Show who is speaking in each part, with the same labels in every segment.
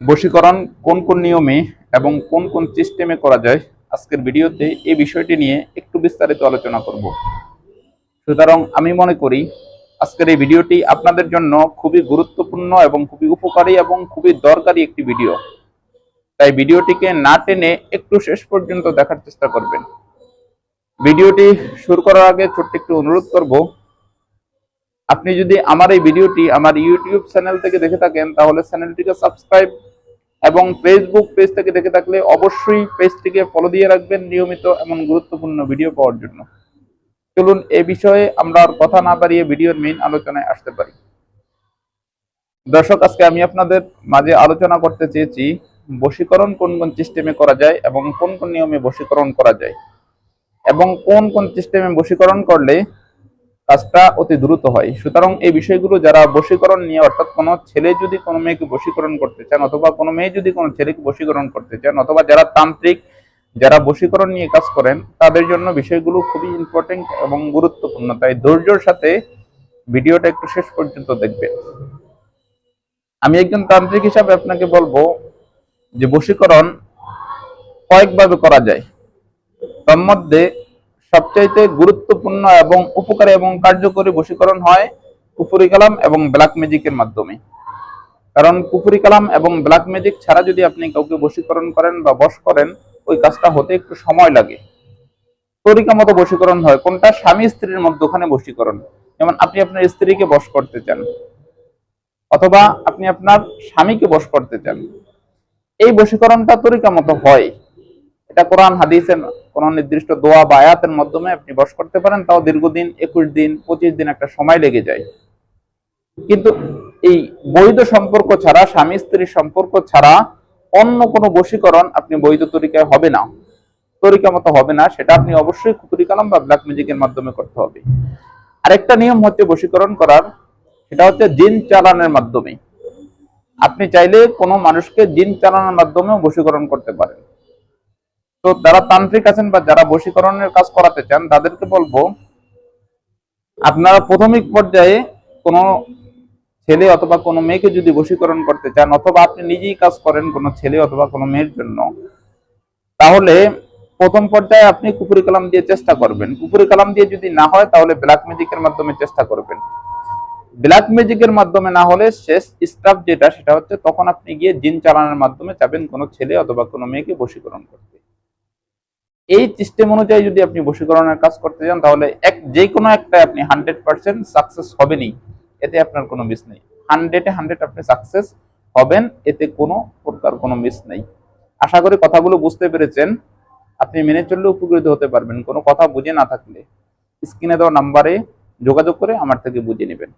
Speaker 1: বশীকরণ কোন কোন নিয়মে এবং কোন কোন সিস্টেমে করা যায়, আজকের ভিডিওতে এই বিষয়টি নিয়ে একটু বিস্তারিত আলোচনা করব। সুতরাং আমি মনে করি, আজকের এই ভিডিওটি আপনাদের জন্য খুবই গুরুত্বপূর্ণ এবং খুবই উপকারী এবং খুবই দরকারি একটি ভিডিও। তাই ভিডিওটিকে না টেনে একটু শেষ পর্যন্ত দেখার চেষ্টা করবেন। ভিডিওটি শুরু করার আগে ছোট্ট একটু অনুরোধ করব আপনি যদি আমার এই ভিডিওটি আমার ইউটিউব চ্যানেল থেকে দেখে থাকেন, তাহলে চ্যানেলটিকে সাবস্ক্রাইব এবং ফেসবুক পেজ থেকে দেখে থাকলে অবশ্যই পেজটিকে ফলো দিয়ে রাখবেন নিয়মিত এমন গুরুত্বপূর্ণ ভিডিও পাওয়ার জন্য। চলুন এ বিষয়ে আমরা আর কথা না বাড়িয়ে ভিডিওর মেইন আলোচনায় আসতে পারি। দর্শক, আজকে আমি আপনাদের মাঝে আলোচনা করতে চেয়েছি, বশীকরণ কোন কোন সিস্টেমে করা যায় এবং কোন কোন নিয়মে বশীকরণ করা যায়। এবং কোন কোন সিস্টেমে বশীকরণ করলে কাজটা অতি দ্রুত হয়। সুতরাং এই বিষয়গুলো যারা বশীকরণ নিয়ে, অর্থাৎ কোনো ছেলে যদি কোনো মেয়েকে বশীকরণ করতে চান, অথবা কোনো মেয়ে যদি কোনো ছেলেকে বশীকরণ করতে চান, অথবা যারা তান্ত্রিক, যারা বশীকরণ নিয়ে কাজ করেন, তাদের জন্য বিষয়গুলো খুবই ইম্পর্টেন্ট এবং গুরুত্বপূর্ণ। তাই ধৈর্যর সাথে ভিডিওটা একটু শেষ পর্যন্ত দেখবেন। আমি একজন তান্ত্রিক হিসাবে আপনাকে বলব যে বশীকরণ কয়েকভাবে করা যায়। তার মধ্যে সবচাইতে গুরুত্বপূর্ণ এবং উপকারী এবং কার্যকরী বশীকরণ হয় কুপুরি কালাম এবং ব্ল্যাক ম্যাজিকের মাধ্যমে। কারণ কুপুরি কালাম এবং ব্ল্যাক ম্যাজিক ছাড়া যদি আপনি কাউকে বশীকরণ করেন বা বশ করেন, ওই কাজটা হতে একটু সময় লাগে। তরিকা মতো বশীকরণ হয়। কোনটা? স্বামী স্ত্রীর মধ্যখানে বশীকরণ। যেমন আপনি আপনার স্ত্রীকে বশ করতে চান, অথবা আপনি আপনার স্বামীকে বশ করতে চান। এই বশীকরণটা তরিকা মতো হয়। এটা কোরআন, হাদিসের কোন নির্দিষ্ট দোয়া বা আয়াতের মাধ্যমে আপনি বশ করতে পারেন, তাও দীর্ঘদিন, একুশ দিন, পঁচিশ দিন একটা সময় লেগে যায়। কিন্তু এই বৈধ সম্পর্ক ছাড়া, স্বামী স্ত্রীর সম্পর্ক ছাড়া অন্য কোনো বশীকরণ আপনি বৈধ তরিকায় হবে না। তরিকা মতো হবে না, সেটা আপনি অবশ্যই কুকুরি কালাম বা ব্ল্যাক ম্যাজিকের মাধ্যমে করতে হবে। আরেকটা নিয়ম হচ্ছে বশীকরণ করার, সেটা হচ্ছে জিন চালানের মাধ্যমে। আপনি চাইলে কোনো মানুষকে জিন চালানোর মাধ্যমেও বশীকরণ করতে পারেন। তো যারা তান্ত্রিক আছেন বা যারা বশীকরণের কাজ করাতে চান, তাদেরকে বলব, আপনারা প্রাথমিক পর্যায়ে কোনো ছেলে অথবা কোনো মেয়েকে যদি বশীকরণ করতে চান, অথবা আপনি নিজেই কাজ করেন কোনো ছেলে অথবা কোনো মেয়ের জন্য, তাহলে প্রথম পর্যায়ে আপনি কুপুরি কালাম দিয়ে চেষ্টা করবেন। কুপুরি কালাম দিয়ে যদি না হয়, তাহলে ব্ল্যাক ম্যাজিকের মাধ্যমে চেষ্টা করবেন। ব্ল্যাক ম্যাজিকের মাধ্যমে না হলে শেষ স্টাফ যেটা, সেটা হচ্ছে তখন আপনি গিয়ে জিন চালানোর মাধ্যমে যাবেন কোনো ছেলে অথবা কোনো মেয়েকে বশীকরণ করতে। এই সিস্টেম অনুযায়ী যদি আপনি বশীকরণের কাজ করতে যান, তাহলে এক, যে কোনো একটা আপনি হান্ড্রেড পার্সেন্ট সাকসেস হবেনই। এতে আপনার কোনো মিস নেই। হান্ড্রেডে হান্ড্রেড আপনি সাকসেস হবেন, এতে কোনো প্রকার কোনো মিস নেই। আশা করি কথাগুলো বুঝতে পেরেছেন। আপনি মেনে চললে উপকৃত হতে পারবেন। কোনো কথা বুঝে না থাকলে স্ক্রিনে দেওয়া নাম্বারে যোগাযোগ করে আমার থেকে বুঝে নেবেন।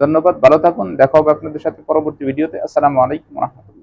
Speaker 1: ধন্যবাদ। ভালো থাকুন। দেখা হবে আপনাদের সাথে পরবর্তী ভিডিওতে আসসালামু আলাইকুম রহমতুল্লাহ।